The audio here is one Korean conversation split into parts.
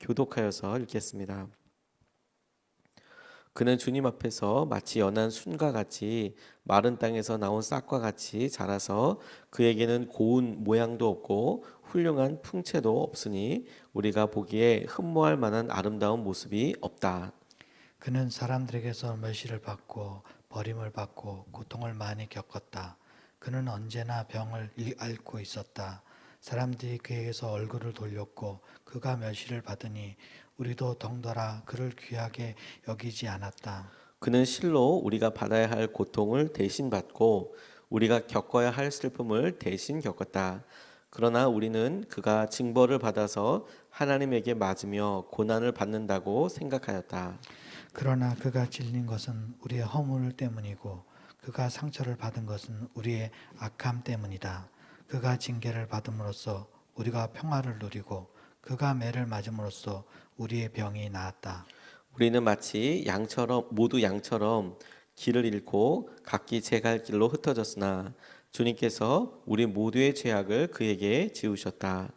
교독하여서 읽겠습니다. 그는 주님 앞에서 마치 연한 순과 같이 마른 땅에서 나온 싹과 같이 자라서 그에게는 고운 모양도 없고 훌륭한 풍채도 없으니 우리가 보기에 흠모할 만한 아름다운 모습이 없다. 그는 사람들에게서 멸시를 받고 버림을 받고 고통을 많이 겪었다. 그는 언제나 병을 일- 앓고 있었다. 사람들이 그에게서 얼굴을 돌렸고 그가 멸시를 받으니 우리도 덩달아 그를 귀하게 여기지 않았다. 그는 실로 우리가 받아야 할 고통을 대신 받고 우리가 겪어야 할 슬픔을 대신 겪었다. 그러나 우리는 그가 징벌을 받아서 하나님에게 맞으며 고난을 받는다고 생각하였다. 그러나 그가 찔린 것은 우리의 허물 때문이고 그가 상처를 받은 것은 우리의 악함 때문이다. 그가 징계를 받음으로써 우리가 평화를 누리고 그가 매를 맞음으로써 우리의 병이 나았다. 우리는 마치 양처럼 모두 양처럼 길을 잃고 각기 제갈 길로 흩어졌으나 주님께서 우리 모두의 죄악을 그에게 지우셨다.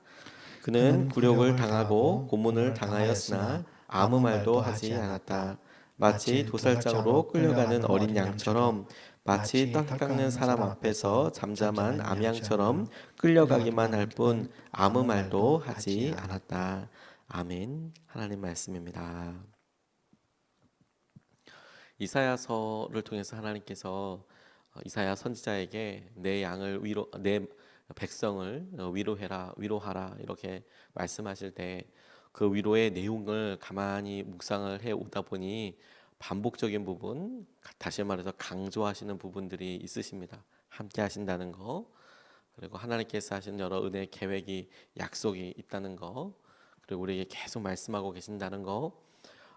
그는 굴욕을 당하고 고문을 당하였으나 아무 말도 하지 않았다. 마치 도살장으로 끌려가는 어린 양처럼 마치 떡 깎는 사람 앞에서 잠잠한 암양처럼 끌려가기만 할 뿐 아무 말도 하지 않았다. 아멘. 하나님 말씀입니다. 이사야서를 통해서 하나님께서 어, 이사야 선지자에게 내 양을 위로 내 백성을 어, 위로해라 위로하라 이렇게 말씀하실 때 그 위로의 내용을 가만히 묵상을 해 오다 보니 반복적인 부분 다시 말해서 강조하시는 부분들이 있으십니다. 함께 하신다는 거 그리고 하나님께서 하신 여러 은혜 계획이 약속이 있다는 거 그리고 우리에게 계속 말씀하고 계신다는 거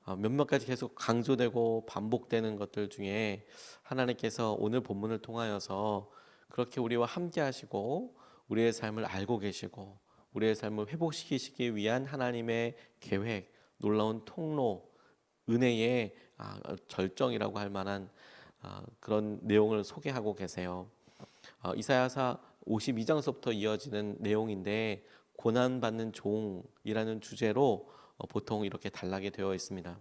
어, 몇몇 가지 계속 강조되고 반복되는 것들 중에 하나님께서 오늘 본문을 통하여서 그렇게 우리와 함께 하시고 우리의 삶을 알고 계시고 우리의 삶을 회복시키시기 위한 하나님의 계획, 놀라운 통로, 은혜의 아, 절정이라고 할 만한 아, 그런 내용을 소개하고 계세요. 어, 이사야사 52장서부터 이어지는 내용인데 고난받는 종이라는 주제로 어, 보통 이렇게 단락이 되어 있습니다.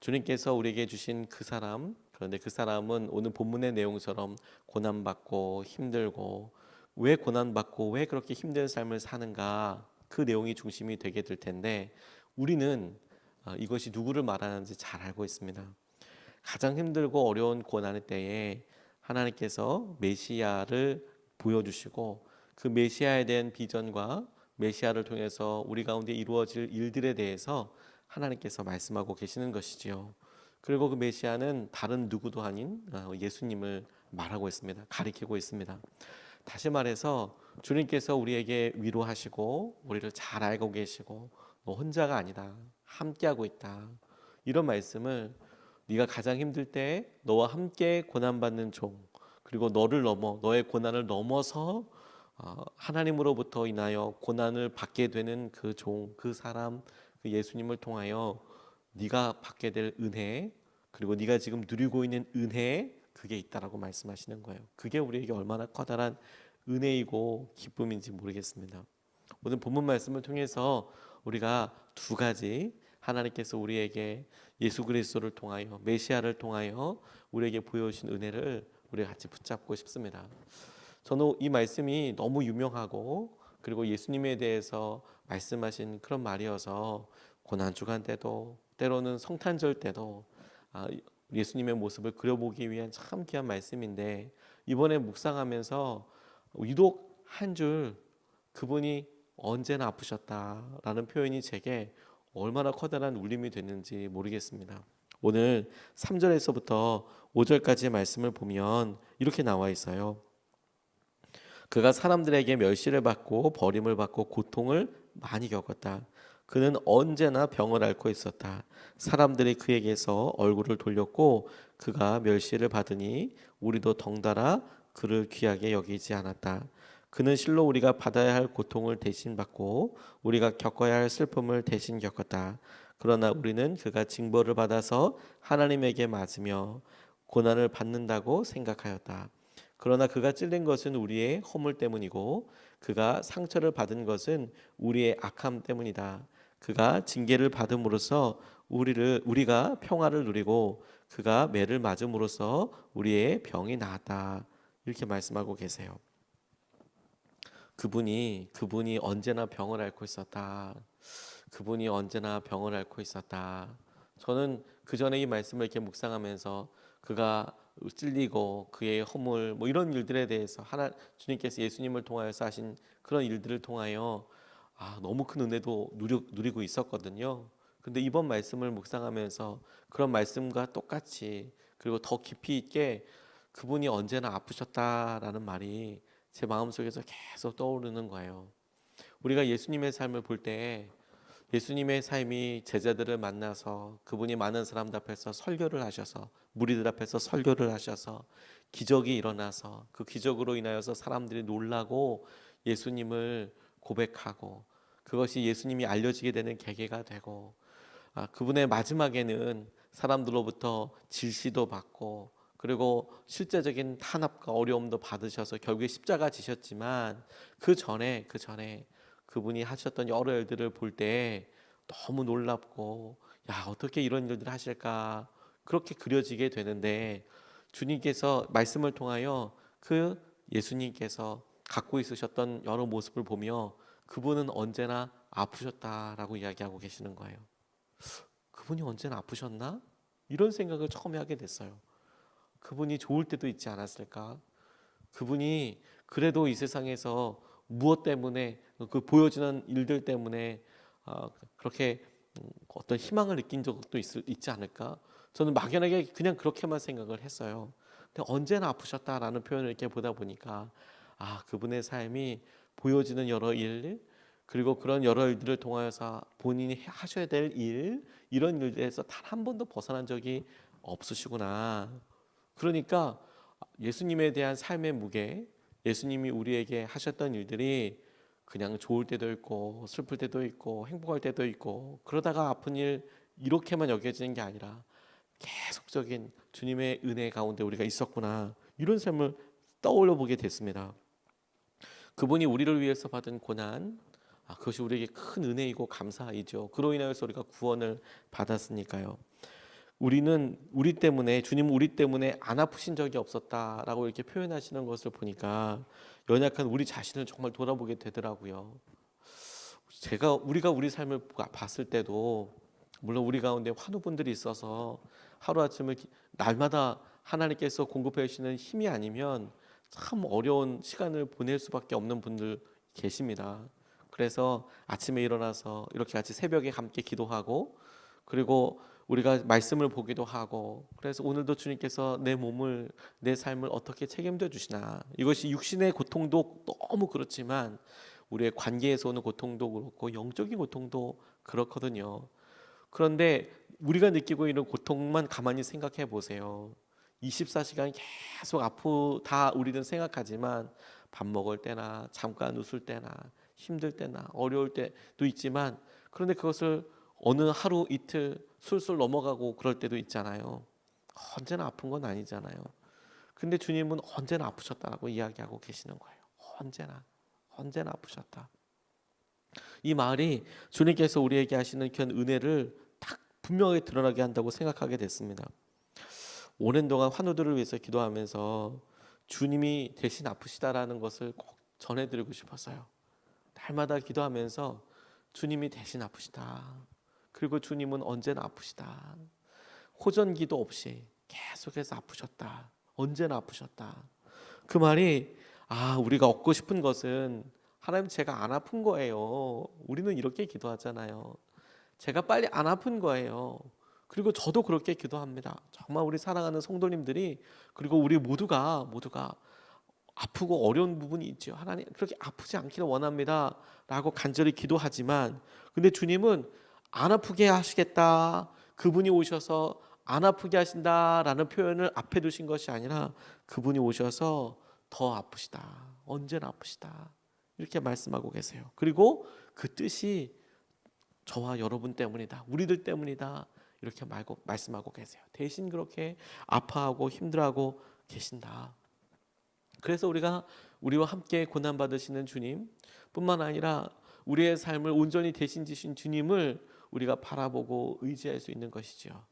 주님께서 우리에게 주신 그 사람 그런데 그 사람은 오늘 본문의 내용처럼 고난받고 힘들고 왜 고난받고 왜 그렇게 힘든 삶을 사는가 그 내용이 중심이 되게 될 텐데 우리는 어, 이것이 누구를 말하는지 잘 알고 있습니다. 가장 힘들고 어려운 고난의 때에 하나님께서 메시아를 보여주시고 그 메시아에 대한 비전과 메시아를 통해서 우리 가운데 이루어질 일들에 대해서 하나님께서 말씀하고 계시는 것이지요. 그리고 그 메시아는 다른 누구도 아닌 어, 예수님을 말하고 있습니다. 가리키고 있습니다. 다시 말해서 주님께서 우리에게 위로하시고 우리를 잘 알고 계시고 너 혼자가 아니다. 함께하고 있다. 이런 말씀을 네가 가장 힘들 때 너와 함께 고난받는 종 그리고 너를 넘어 너의 고난을 넘어서 어, 하나님으로부터 인하여 고난을 받게 되는 그 종, 그 사람, 그 예수님을 통하여 네가 받게 될 은혜 그리고 네가 지금 누리고 있는 은혜 그게 있다라고 말씀하시는 거예요. 그게 우리에게 얼마나 커다란 은혜이고 기쁨인지 모르겠습니다. 오늘 본문 말씀을 통해서 우리가 두 가지 하나님께서 우리에게 예수 그리스도를 통하여 메시아를 통하여 우리에게 보여주신 은혜를 우리가 같이 붙잡고 싶습니다. 저는 이 말씀이 너무 유명하고 그리고 예수님에 대해서 말씀하신 그런 말이어서 고난 주간 때도 때로는 성탄절 때도 아, 예수님의 모습을 그려보기 위한 참 귀한 말씀인데 이번에 묵상하면서 유독 한 줄 그분이 언제나 아프셨다라는 표현이 제게 얼마나 커다란 울림이 됐는지 모르겠습니다. 오늘 3절에서부터 5절까지의 말씀을 보면 이렇게 나와 있어요. 그가 사람들에게 멸시를 받고 버림을 받고 고통을 많이 겪었다. 그는 언제나 병을 앓고 있었다. 사람들이 그에게서 얼굴을 돌렸고 그가 멸시를 받으니 우리도 덩달아 그를 귀하게 여기지 않았다. 그는 실로 우리가 받아야 할 고통을 대신 받고 우리가 겪어야 할 슬픔을 대신 겪었다. 그러나 우리는 그가 징벌을 받아서 하나님에게 맞으며 고난을 받는다고 생각하였다. 그러나 그가 찔린 것은 우리의 허물 때문이고 그가 상처를 받은 것은 우리의 악함 때문이다. 그가 징계를 받음으로써 우리를 우리가 평화를 누리고 그가 매를 맞음으로써 우리의 병이 나았다. 이렇게 말씀하고 계세요. 그분이 그분이 언제나 병을 앓고 있었다. 그분이 언제나 병을 앓고 있었다. 저는 그 전에 이 말씀을 이렇게 묵상하면서 그가 찔리고 그의 허물 뭐 이런 일들에 대해서 하나 주님께서 예수님을 통하여서 하신 그런 일들을 통하여 아 너무 큰 은혜도 누리, 누리고 있었거든요. 근데 이번 말씀을 묵상하면서 그런 말씀과 똑같이 그리고 더 깊이 있게 그분이 언제나 아프셨다라는 말이 제 마음속에서 계속 떠오르는 거예요. 우리가 예수님의 삶을 볼 때 예수님의 삶이 제자들을 만나서 그분이 많은 사람들 앞에서 설교를 하셔서 무리들 앞에서 설교를 하셔서 기적이 일어나서 그 기적으로 인하여서 사람들이 놀라고 예수님을 고백하고 그것이 예수님이 알려지게 되는 계기가 되고 아, 그분의 마지막에는 사람들로부터 질시도 받고 그리고 실제적인 탄압과 어려움도 받으셔서 결국에 십자가 지셨지만 그 전에 그 전에 그분이 하셨던 여러 일들을 볼 때 너무 놀랍고 야 어떻게 이런 일들을 하실까 그렇게 그려지게 되는데 주님께서 말씀을 통하여 그 예수님께서 갖고 있으셨던 여러 모습을 보며 그분은 언제나 아프셨다라고 이야기하고 계시는 거예요. 그분이 언제나 아프셨나? 이런 생각을 처음에 하게 됐어요. 그분이 좋을 때도 있지 않았을까? 그분이 그래도 이 세상에서 무엇 때문에 그 보여지는 일들 때문에 어, 그렇게 음, 어떤 희망을 느낀 적도 있, 있지 않을까? 저는 막연하게 그냥 그렇게만 생각을 했어요. 근데 언제나 아프셨다라는 표현을 이렇게 보다 보니까 아 그분의 삶이 보여지는 여러 일 그리고 그런 여러 일들을 통하여서 본인이 해- 하셔야 될 일 이런 일들에서 단 한 번도 벗어난 적이 없으시구나. 그러니까 예수님에 대한 삶의 무게, 예수님이 우리에게 하셨던 일들이 그냥 좋을 때도 있고 슬플 때도 있고 행복할 때도 있고 그러다가 아픈 일 이렇게만 여겨지는 게 아니라 계속적인 주님의 은혜 가운데 우리가 있었구나 이런 삶을 떠올려 보게 됐습니다. 그분이 우리를 위해서 받은 고난 아, 그것이 우리에게 큰 은혜이고 감사이죠. 그로 인하여서 우리가 구원을 받았으니까요. 우리는 우리 때문에 주님 우리 때문에 안 아프신 적이 없었다라고 이렇게 표현하시는 것을 보니까 연약한 우리 자신을 정말 돌아보게 되더라고요. 제가 우리가 우리 삶을 봐- 봤을 때도 물론 우리 가운데 환우분들이 있어서 하루 아침을 기- 날마다 하나님께서 공급해 주시는 힘이 아니면 참 어려운 시간을 보낼 수밖에 없는 분들 계십니다. 그래서 아침에 일어나서 이렇게 같이 새벽에 함께 기도하고 그리고 우리가 말씀을 보기도 하고 그래서 오늘도 주님께서 내 몸을 내 삶을 어떻게 책임져 주시나 이것이 육신의 고통도 너무 그렇지만 우리의 관계에서 오는 고통도 그렇고 영적인 고통도 그렇거든요. 그런데 우리가 느끼고 있는 고통만 가만히 생각해 보세요. 24시간 계속 아프다 우리는 생각하지만 밥 먹을 때나 잠깐 웃을 때나 힘들 때나 어려울 때도 있지만 그런데 그것을 어느 하루 이틀 술술 넘어가고 그럴 때도 있잖아요. 언제나 아픈 건 아니잖아요. 근데 주님은 언제나 아프셨다고 이야기하고 계시는 거예요. 언제나 언제나 아프셨다. 이 말이 주님께서 우리에게 하시는 그 은혜를 딱 분명하게 드러나게 한다고 생각하게 됐습니다. 오랜 동안 환우들을 위해서 기도하면서 주님이 대신 아프시다라는 것을 꼭 전해드리고 싶었어요. 날마다 기도하면서 주님이 대신 아프시다. 그리고 주님은 언제나 아프시다. 호전기도 없이 계속해서 아프셨다. 언제나 아프셨다. 그 말이 아 우리가 얻고 싶은 것은 하나님 제가 안 아픈 거예요. 우리는 이렇게 기도하잖아요. 제가 빨리 안 아픈 거예요. 그리고 저도 그렇게 기도합니다. 정말 우리 사랑하는 성도님들이 그리고 우리 모두가 모두가 아프고 어려운 부분이 있죠. 하나님 그렇게 아프지 않기를 원합니다라고 간절히 기도하지만 근데 주님은 안 아프게 하시겠다. 그분이 오셔서 안 아프게 하신다라는 표현을 앞에 두신 것이 아니라 그분이 오셔서 더 아프시다. 언제나 아프시다. 이렇게 말씀하고 계세요. 그리고 그 뜻이 저와 여러분 때문이다. 우리들 때문이다. 이렇게 말고 말씀하고 계세요. 대신 그렇게 아파하고 힘들어하고 계신다. 그래서 우리가 우리와 함께 고난 받으시는 주님뿐만 아니라 우리의 삶을 온전히 대신 지신 주님을 우리가 바라보고 의지할 수 있는 것이죠.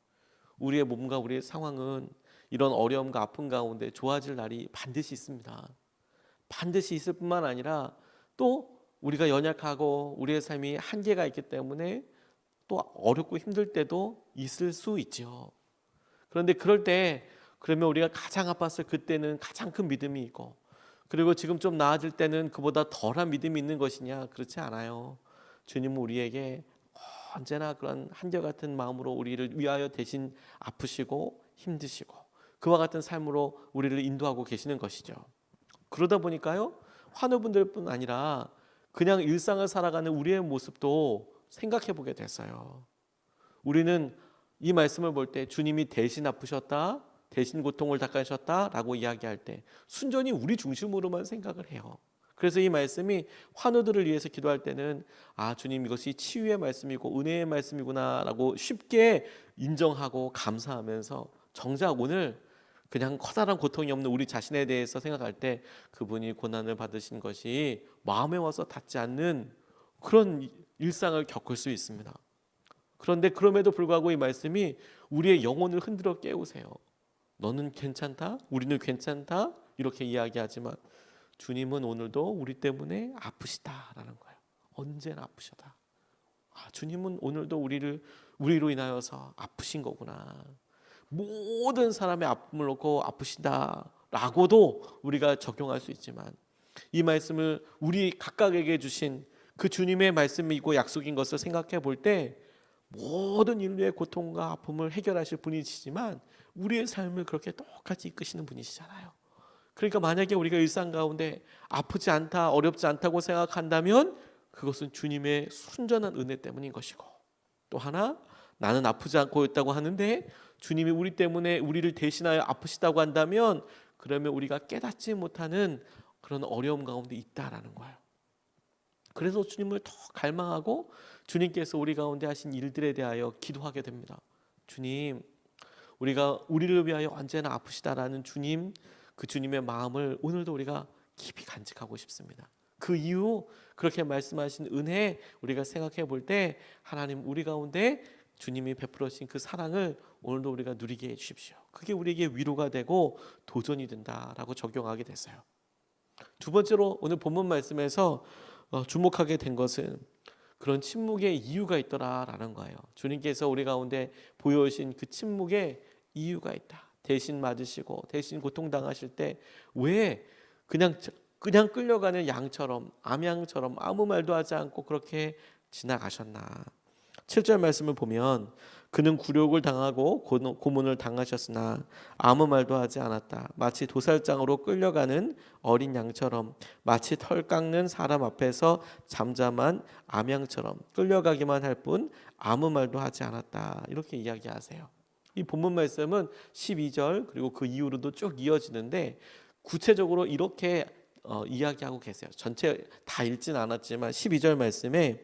우리의 몸과 우리의 상황은 이런 어려움과 아픔 가운데 좋아질 날이 반드시 있습니다. 반드시 있을 뿐만 아니라 또 우리가 연약하고 우리의 삶이 한계가 있기 때문에 또 어렵고 힘들 때도 있을 수 있죠. 그런데 그럴 때 그러면 우리가 가장 아팠을 그때는 가장 큰 믿음이 있고 그리고 지금 좀 나아질 때는 그보다 덜한 믿음이 있는 것이냐 그렇지 않아요. 주님은 우리에게 언제나 그런 한결같은 마음으로 우리를 위하여 대신 아프시고 힘드시고 그와 같은 삶으로 우리를 인도하고 계시는 것이죠. 그러다 보니까요 환우분들뿐 아니라 그냥 일상을 살아가는 우리의 모습도 생각해 보게 됐어요. 우리는 이 말씀을 볼 때 주님이 대신 아프셨다, 대신 고통을 닦으셨다라고 이야기할 때 순전히 우리 중심으로만 생각을 해요. 그래서 이 말씀이 환우들을 위해서 기도할 때는 아 주님 이것이 치유의 말씀이고 은혜의 말씀이구나라고 쉽게 인정하고 감사하면서 정작 오늘 그냥 커다란 고통이 없는 우리 자신에 대해서 생각할 때 그분이 고난을 받으신 것이 마음에 와서 닿지 않는 그런 일상을 겪을 수 있습니다. 그런데 그럼에도 불구하고 이 말씀이 우리의 영혼을 흔들어 깨우세요. 너는 괜찮다? 우리는 괜찮다? 이렇게 이야기하지만 주님은 오늘도 우리 때문에 아프시다라는 거예요. 언제나 아프셔다. 아, 주님은 오늘도 우리를 우리로 인하여서 아프신 거구나. 모든 사람의 아픔을 놓고 아프시다라고도 우리가 적용할 수 있지만 이 말씀을 우리 각각에게 주신 그 주님의 말씀이고 약속인 것을 생각해 볼 때 모든 인류의 고통과 아픔을 해결하실 분이시지만 우리의 삶을 그렇게 똑같이 이끄시는 분이시잖아요. 그러니까 만약에 우리가 일상 가운데 아프지 않다, 어렵지 않다고 생각한다면 그것은 주님의 순전한 은혜 때문인 것이고 또 하나 나는 아프지 않고 있다고 하는데 주님이 우리 때문에 우리를 대신하여 아프시다고 한다면 그러면 우리가 깨닫지 못하는 그런 어려움 가운데 있다라는 거예요. 그래서 주님을 더 갈망하고 주님께서 우리 가운데 하신 일들에 대하여 기도하게 됩니다. 주님, 우리가 우리를 위하여 언제나 아프시다라는 주님, 그 주님의 마음을 오늘도 우리가 깊이 간직하고 싶습니다. 그 이유 그렇게 말씀하신 은혜 우리가 생각해 볼 때 하나님 우리 가운데 주님이 베풀어신 그 사랑을 오늘도 우리가 누리게 해 주십시오. 그게 우리에게 위로가 되고 도전이 된다라고 적용하게 됐어요. 두 번째로 오늘 본문 말씀에서 어, 주목하게 된 것은 그런 침묵의 이유가 있더라라는 거예요. 주님께서 우리 가운데 보여주신 그 침묵의 이유가 있다. 대신 맞으시고 대신 고통 당하실 때 왜 그냥 그냥 끌려가는 양처럼 암양처럼 아무 말도 하지 않고 그렇게 지나가셨나? 7절 말씀을 보면 그는 굴욕을 당하고 고- 고문을 당하셨으나 아무 말도 하지 않았다. 마치 도살장으로 끌려가는 어린 양처럼 마치 털 깎는 사람 앞에서 잠잠한 암양처럼 끌려가기만 할 뿐 아무 말도 하지 않았다. 이렇게 이야기하세요. 이 본문 말씀은 12절 그리고 그 이후로도 쭉 이어지는데 구체적으로 이렇게 어, 이야기하고 계세요. 전체 다 읽진 않았지만 12절 말씀에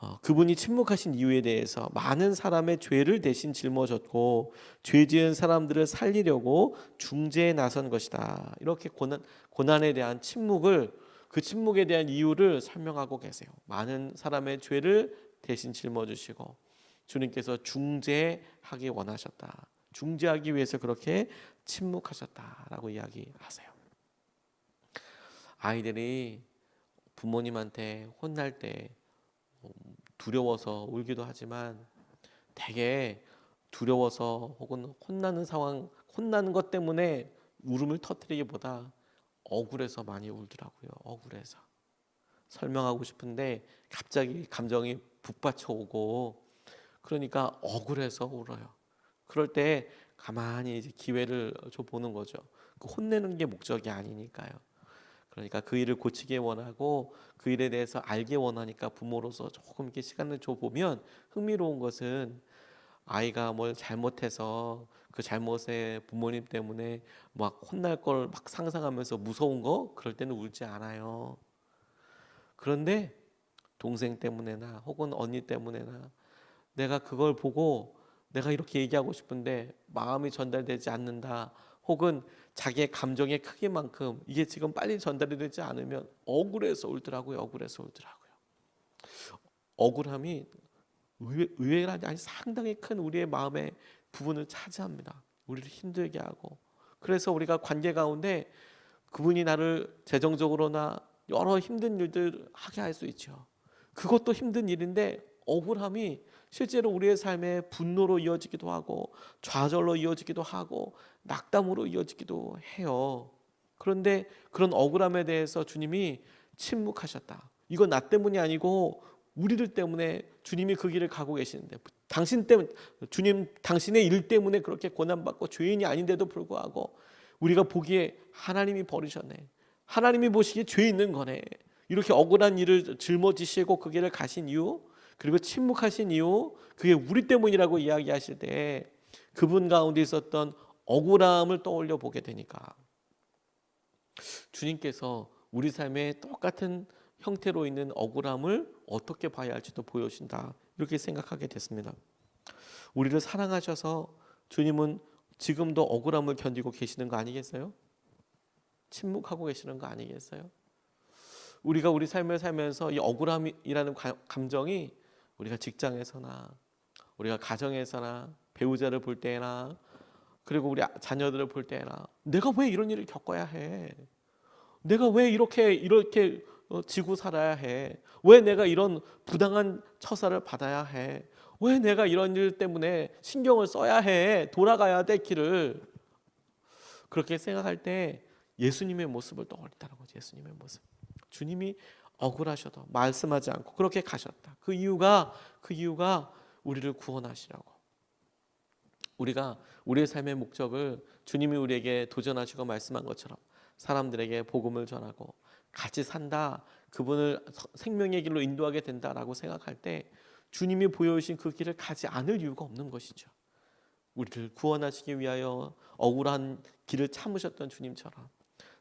어, 그분이 침묵하신 이유에 대해서 많은 사람의 죄를 대신 짊어졌고 죄 지은 사람들을 살리려고 중재에 나선 것이다. 이렇게 고난 고난에 대한 침묵을 그 침묵에 대한 이유를 설명하고 계세요. 많은 사람의 죄를 대신 짊어주시고 주님께서 중재하기 원하셨다. 중재하기 위해서 그렇게 침묵하셨다라고 이야기하세요. 아이들이 부모님한테 혼날 때 두려워서 울기도 하지만 되게 두려워서 혹은 혼나는 상황, 혼나는 것 때문에 울음을 터뜨리기보다 억울해서 많이 울더라고요. 억울해서. 설명하고 싶은데 갑자기 감정이 북받쳐 오고 그러니까 억울해서 울어요. 그럴 때 가만히 이제 기회를 줘 보는 거죠. 그 혼내는 게 목적이 아니니까요. 그러니까 그 일을 고치게 원하고 그 일에 대해서 알게 원하니까 부모로서 조금 이렇게 시간을 줘 보면 흥미로운 것은 아이가 뭘 잘못해서 그 잘못에 부모님 때문에 막 혼날 걸 막 상상하면서 무서운 거 그럴 때는 울지 않아요. 그런데 동생 때문에나 혹은 언니 때문에나 내가 그걸 보고 내가 이렇게 얘기하고 싶은데 마음이 전달되지 않는다. 혹은 자기의 감정의 크기만큼 이게 지금 빨리 전달이 되지 않으면 억울해서 울더라고요. 억울해서 울더라고요. 억울함이 의외, 의외라니 아니 상당히 큰 우리의 마음의 부분을 차지합니다. 우리를 힘들게 하고 그래서 우리가 관계 가운데 그분이 나를 재정적으로나 여러 힘든 일들 하게 할 수 있죠. 그것도 힘든 일인데 억울함이 실제로 우리의 삶에 분노로 이어지기도 하고 좌절로 이어지기도 하고 낙담으로 이어지기도 해요. 그런데 그런 억울함에 대해서 주님이 침묵하셨다. 이건 나 때문이 아니고 우리들 때문에 주님이 그 길을 가고 계시는데 당신 때문 주님 당신의 일 때문에 그렇게 고난 받고 죄인이 아닌데도 불구하고 우리가 보기에 하나님이 버리셨네. 하나님이 보시기에 죄 있는 거네. 이렇게 억울한 일을 짊어지시고 그 길을 가신 이유 그리고 침묵하신 이유 그게 우리 때문이라고 이야기하실 때 그분 가운데 있었던 억울함을 떠올려 보게 되니까 주님께서 우리 삶에 똑같은 형태로 있는 억울함을 어떻게 봐야 할지도 보여주신다 이렇게 생각하게 됐습니다. 우리를 사랑하셔서 주님은 지금도 억울함을 견디고 계시는 거 아니겠어요? 침묵하고 계시는 거 아니겠어요? 우리가 우리 삶을 살면서 이 억울함이라는 가- 감정이 우리가 직장에서나 우리가 가정에서나 배우자를 볼 때나 그리고 우리 아- 자녀들을 볼 때나 내가 왜 이런 일을 겪어야 해? 내가 왜 이렇게 이렇게 어, 지고 살아야 해? 왜 내가 이런 부당한 처사를 받아야 해? 왜 내가 이런 일 때문에 신경을 써야 해? 돌아가야 될 길을 그렇게 생각할 때 예수님의 모습을 떠올린다는 거죠. 예수님의 모습. 주님이 억울하셔도 말씀하지 않고 그렇게 가셨다. 그 이유가 그 이유가 우리를 구원하시라고. 우리가 우리의 삶의 목적을 주님이 우리에게 도전하시고 말씀한 것처럼 사람들에게 복음을 전하고 같이 산다. 그분을 서- 생명의 길로 인도하게 된다라고 생각할 때 주님이 보여주신 그 길을 가지 않을 이유가 없는 것이죠. 우리를 구원하시기 위하여 억울한 길을 참으셨던 주님처럼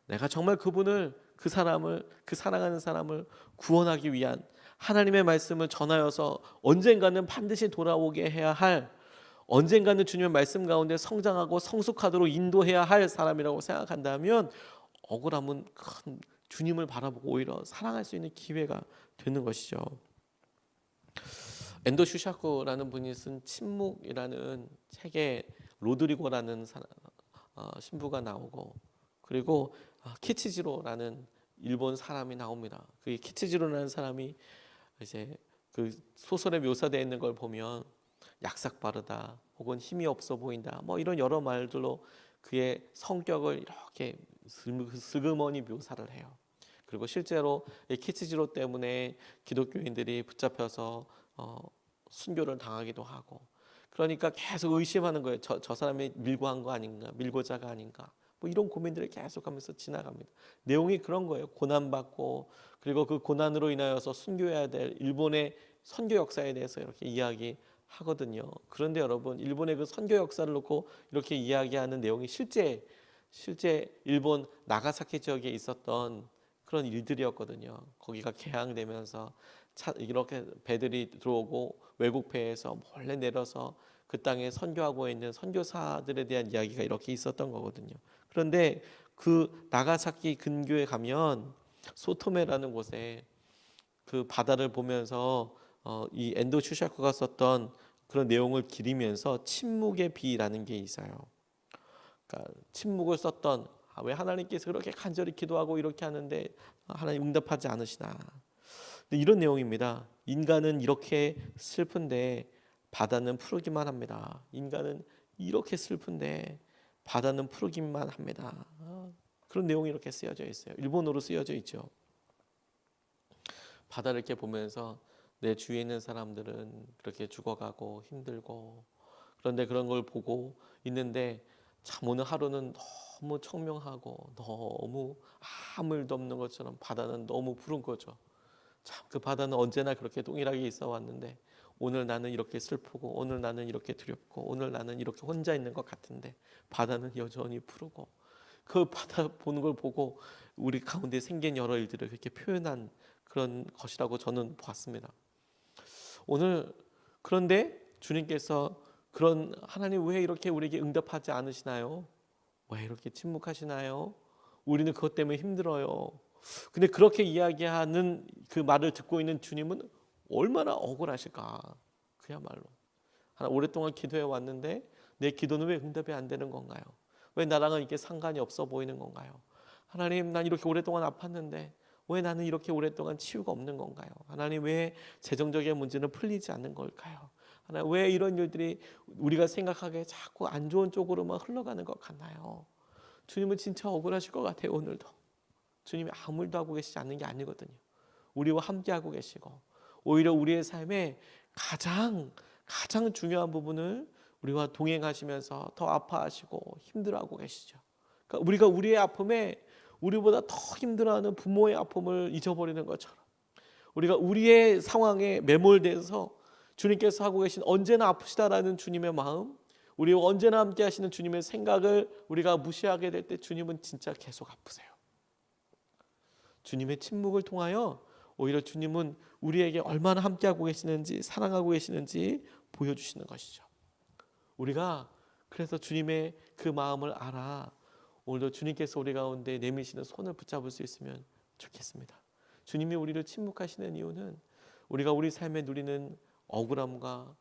내가 정말 그분을 그 사람을 그 사랑하는 사람을 구원하기 위한 하나님의 말씀을 전하여서 언젠가는 반드시 돌아오게 해야 할 언젠가는 주님의 말씀 가운데 성장하고 성숙하도록 인도해야 할 사람이라고 생각한다면 억울함은 큰 주님을 바라보고 오히려 사랑할 수 있는 기회가 되는 것이죠. 엔도 슈샤코라는 분이 쓴 침묵이라는 책에 로드리고라는 사람, 어, 신부가 나오고 그리고 어, 키치지로라는 일본 사람이 나옵니다. 그 키치지로라는 사람이 이제 그 소설에 묘사되어 있는 걸 보면 약삭 빠르다 혹은 힘이 없어 보인다 뭐 이런 여러 말들로 그의 성격을 이렇게 슬- 슬그머니 묘사를 해요. 그리고 실제로 이 키치지로 때문에 기독교인들이 붙잡혀서 어, 순교를 당하기도 하고 그러니까 계속 의심하는 거예요. 저, 저 사람이 밀고 한 거 아닌가, 밀고자가 아닌가. 뭐 이런 고민들을 계속하면서 지나갑니다. 내용이 그런 거예요. 고난 받고 그리고 그 고난으로 인하여서 순교해야 될 일본의 선교 역사에 대해서 이렇게 이야기하거든요. 그런데 여러분, 일본의 그 선교 역사를 놓고 이렇게 이야기하는 내용이 실제 실제 일본 나가사키 지역에 있었던 그런 일들이었거든요. 거기가 개항되면서 차, 이렇게 배들이 들어오고 외국 배에서 몰래 내려서 그 땅에 선교하고 있는 선교사들에 대한 이야기가 이렇게 있었던 거거든요. 그런데 그 나가사키 근교에 가면 소토메라는 곳에 그 바다를 보면서 어, 이 엔도 슈샤코가 썼던 그런 내용을 기리면서 침묵의 비라는 게 있어요. 그러니까 침묵을 썼던 아, 왜 하나님께서 그렇게 간절히 기도하고 이렇게 하는데 하나님 응답하지 않으시나? 이런 내용입니다. 인간은 이렇게 슬픈데 바다는 푸르기만 합니다. 인간은 이렇게 슬픈데 바다는 푸르기만 합니다. 아, 그런 내용이 이렇게 쓰여져 있어요. 일본어로 쓰여져 있죠. 바다를 이렇게 보면서 내 주위에 있는 사람들은 그렇게 죽어가고 힘들고 그런데 그런 걸 보고 있는데 참 오늘 하루는 너무 청명하고 너무 아무 일도 없는 것처럼 바다는 너무 푸른 거죠. 참 그 바다는 언제나 그렇게 동일하게 있어 왔는데 오늘 나는 이렇게 슬프고 오늘 나는 이렇게 두렵고 오늘 나는 이렇게 혼자 있는 것 같은데 바다는 여전히 푸르고 그 바다 보는 걸 보고 우리 가운데 생긴 여러 일들을 그렇게 표현한 그런 것이라고 저는 봤습니다. 오늘 그런데 주님께서 그런 하나님 왜 이렇게 우리에게 응답하지 않으시나요? 왜 이렇게 침묵하시나요? 우리는 그것 때문에 힘들어요. 근데 그렇게 이야기하는 그 말을 듣고 있는 주님은 얼마나 억울하실까 그야말로 하나 오랫동안 기도해 왔는데 내 기도는 왜 응답이 안 되는 건가요? 왜 나랑은 이게 상관이 없어 보이는 건가요? 하나님 난 이렇게 오랫동안 아팠는데 왜 나는 이렇게 오랫동안 치유가 없는 건가요? 하나님 왜 재정적인 문제는 풀리지 않는 걸까요? 하나님 왜 이런 일들이 우리가 생각하기에 자꾸 안 좋은 쪽으로만 흘러가는 것 같나요? 주님은 진짜 억울하실 것 같아요 오늘도 주님이 아무 일도 하고 계시지 않는 게 아니거든요 우리와 함께 하고 계시고 오히려 우리의 삶에 가장 가장 중요한 부분을 우리와 동행하시면서 더 아파하시고 힘들어하고 계시죠. 그러니까 우리가 우리의 아픔에 우리보다 더 힘들어하는 부모의 아픔을 잊어버리는 것처럼 우리가 우리의 상황에 매몰돼서 주님께서 하고 계신 언제나 아프시다라는 주님의 마음, 우리와 언제나 함께 하시는 주님의 생각을 우리가 무시하게 될 때 주님은 진짜 계속 아프세요. 주님의 침묵을 통하여 오히려 주님은 우리에게 얼마나 함께하고 계시는지 사랑하고 계시는지 보여주시는 것이죠. 우리가 그래서 주님의 그 마음을 알아 오늘도 주님께서 우리 가운데 내미시는 손을 붙잡을 수 있으면 좋겠습니다. 주님이 우리를 침묵하시는 이유는 우리가 우리 삶에 누리는 억울함과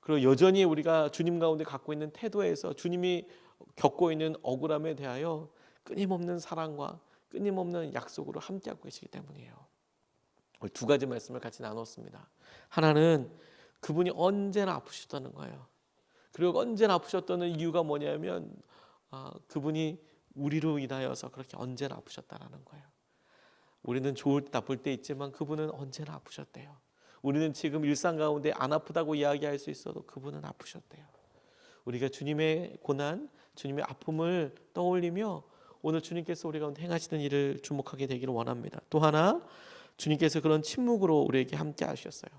그리고 여전히 우리가 주님 가운데 갖고 있는 태도에서 주님이 겪고 있는 억울함에 대하여 끊임없는 사랑과 끊임없는 약속으로 함께하고 계시기 때문이에요. 두 가지 말씀을 같이 나눴습니다. 하나는 그분이 언제나 아프셨다는 거예요. 그리고 언제나 아프셨다는 이유가 뭐냐면 아, 그분이 우리로 인하여서 그렇게 언제나 아프셨다라는 거예요. 우리는 좋을 때 나쁠 때 있지만 그분은 언제나 아프셨대요. 우리는 지금 일상 가운데 안 아프다고 이야기할 수 있어도 그분은 아프셨대요. 우리가 주님의 고난, 주님의 아픔을 떠올리며 오늘 주님께서 우리 가운데 행하시는 일을 주목하게 되기를 원합니다. 또 하나 주님께서 그런 침묵으로 우리에게 함께 하셨어요.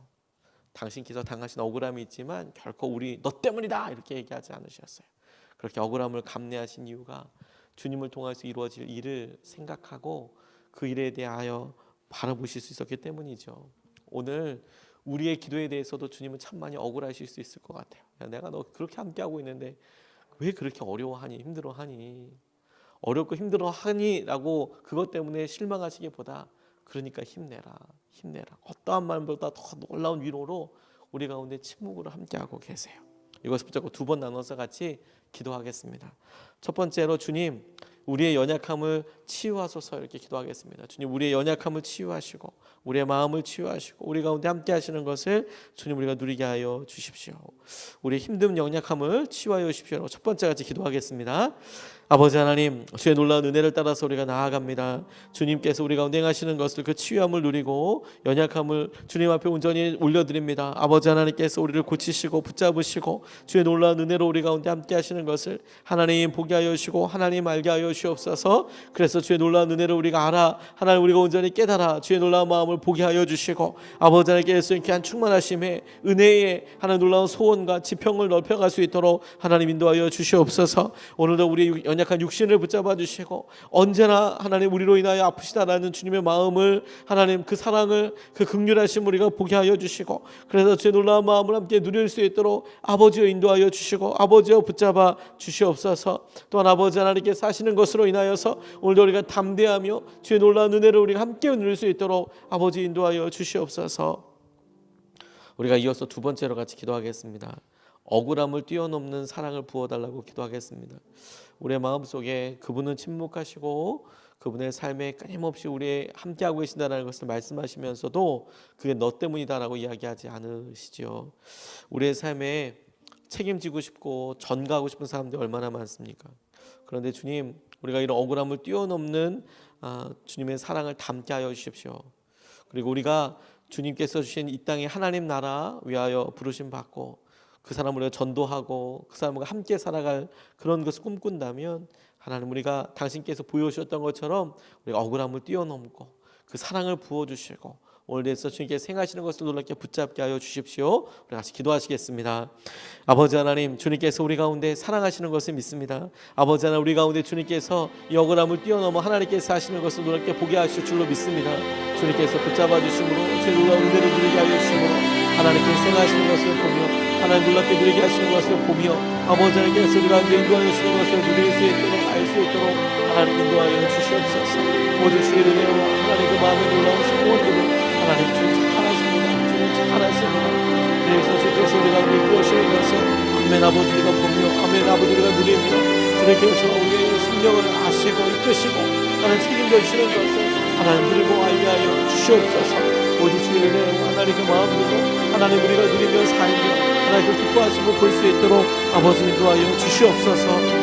당신께서 당하신 억울함이 있지만 결코 우리 너 때문이다 이렇게 얘기하지 않으셨어요. 그렇게 억울함을 감내하신 이유가 주님을 통해서 이루어질 일을 생각하고 그 일에 대하여 바라보실 수 있었기 때문이죠. 오늘 우리의 기도에 대해서도 주님은 참 많이 억울하실 수 있을 것 같아요. 야, 내가 너 그렇게 함께 하고 있는데 왜 그렇게 어려워하니 힘들어하니 어렵고 힘들어하니라고 그것 때문에 실망하시기보다 그러니까 힘내라 힘내라 어떠한 말보다 더 놀라운 위로로 우리 가운데 침묵으로 함께하고 계세요. 이것을 붙잡고 두 번 나눠서 같이 기도하겠습니다. 첫 번째로 주님 우리의 연약함을 치유하소서 이렇게 기도하겠습니다. 주님 우리의 연약함을 치유하시고 우리의 마음을 치유하시고 우리 가운데 함께 하시는 것을 주님 우리가 누리게 하여 주십시오. 우리의 힘든 연약함을 치유하여 주십시오. 첫 번째 같이 기도하겠습니다. 아버지 하나님 주의 놀라운 은혜를 따라서 우리가 나아갑니다. 주님께서 우리 가운데 행하시는 것을 그 치유함을 누리고 연약함을 주님 앞에 온전히 올려드립니다. 아버지 하나님께서 우리를 고치시고 붙잡으시고 주의 놀라운 은혜로 우리 가운데 함께 하시는 것을 하나님 보게 하여 주시고 하나님 알게 하여 주옵소서 그래서 주의 놀라운 은혜를 우리가 알아 하나님 우리가 온전히 깨달아 주의 놀라운 마음을 보게 하여 주시고 아버지 하나님께서 이렇게 한 충만하심에 은혜에 하나님 놀라운 소원과 지평을 넓혀갈 수 있도록 하나님 인도하여 주시옵소서 오늘도 우리 연약 한 육신을 붙잡아 주시고 언제나 하나님 우리로 인하여 아프시다라는 주님의 마음을 하나님 그 사랑을 그 극률하심 우리가 보게 하여 주시고 그래서 주의 놀라운 마음을 함께 누릴 수 있도록 아버지여 인도하여 주시고 아버지여 붙잡아 주시옵소서 또한 아버지 하나님께서 하시는 것으로 인하여서 오늘도 우리가 담대하며 주의 놀라운 은혜를 우리가 함께 누릴 수 있도록 아버지 인도하여 주시옵소서 우리가 이어서 두 번째로 같이 기도하겠습니다. 억울함을 뛰어넘는 사랑을 부어달라고 기도하겠습니다. 우리의 마음 속에 그분은 침묵하시고 그분의 삶에 끊임없이 우리 함께하고 계신다는 것을 말씀하시면서도 그게 너 때문이다라고 이야기하지 않으시죠. 우리의 삶에 책임지고 싶고 전가하고 싶은 사람들이 얼마나 많습니까? 그런데 주님, 우리가 이런 억울함을 뛰어넘는 아, 주님의 사랑을 담게 하여 주십시오. 그리고 우리가 주님께서 주신 이 땅의 하나님 나라 위하여 부르심 받고 그 사람을 전도하고 그 사람과 함께 살아갈 그런 것을 꿈꾼다면 하나님 우리가 당신께서 보여주셨던 것처럼 우리가 억울함을 뛰어넘고 그 사랑을 부어주시고 오늘에서 주님께서 행하시는 것을 놀랍게 붙잡게 하여 주십시오. 우리 같이 기도하시겠습니다. 아버지 하나님, 주님께서 우리 가운데 사랑하시는 것을 믿습니다. 아버지 하나님, 우리 가운데 주님께서 이 억울함을 뛰어넘어 하나님께서 하시는 것을 놀랍게 보게 하실 줄로 믿습니다. 주님께서 붙잡아 주심으로 제 놀라운 은혜를 누리게 하여 주심으로 하나님께서 행하시는 것을 보며 하나님 놀랍게 누리게 하시는 것을 보며 아버지 하나님께서 가운데 인도하여 주시는 것을 누릴 수 있도록 알 수 있도록 하나님 인도하여 주시옵소서. 모두 주의 은혜로 하나님 그 마음에 놀라운 소원들을 하나님 주 착하시는 주의 잘하십니다. 그래서 주께서 우리가 이끌어주시는 것을 아멘 아버지가 보며 아멘 아버지가 누리며 주님께서 우리의 심령을 아시고 이끄시고 하나님 책임져 주시는 것을 하나님 들고 알게 하여 주시옵소서 오직 주의 은혜로 하나님의 마음으로 하나님 우리가 누리며 살며 하나님 그 기뻐하시고 볼 수 있도록 아버지 인도하여 주시옵소서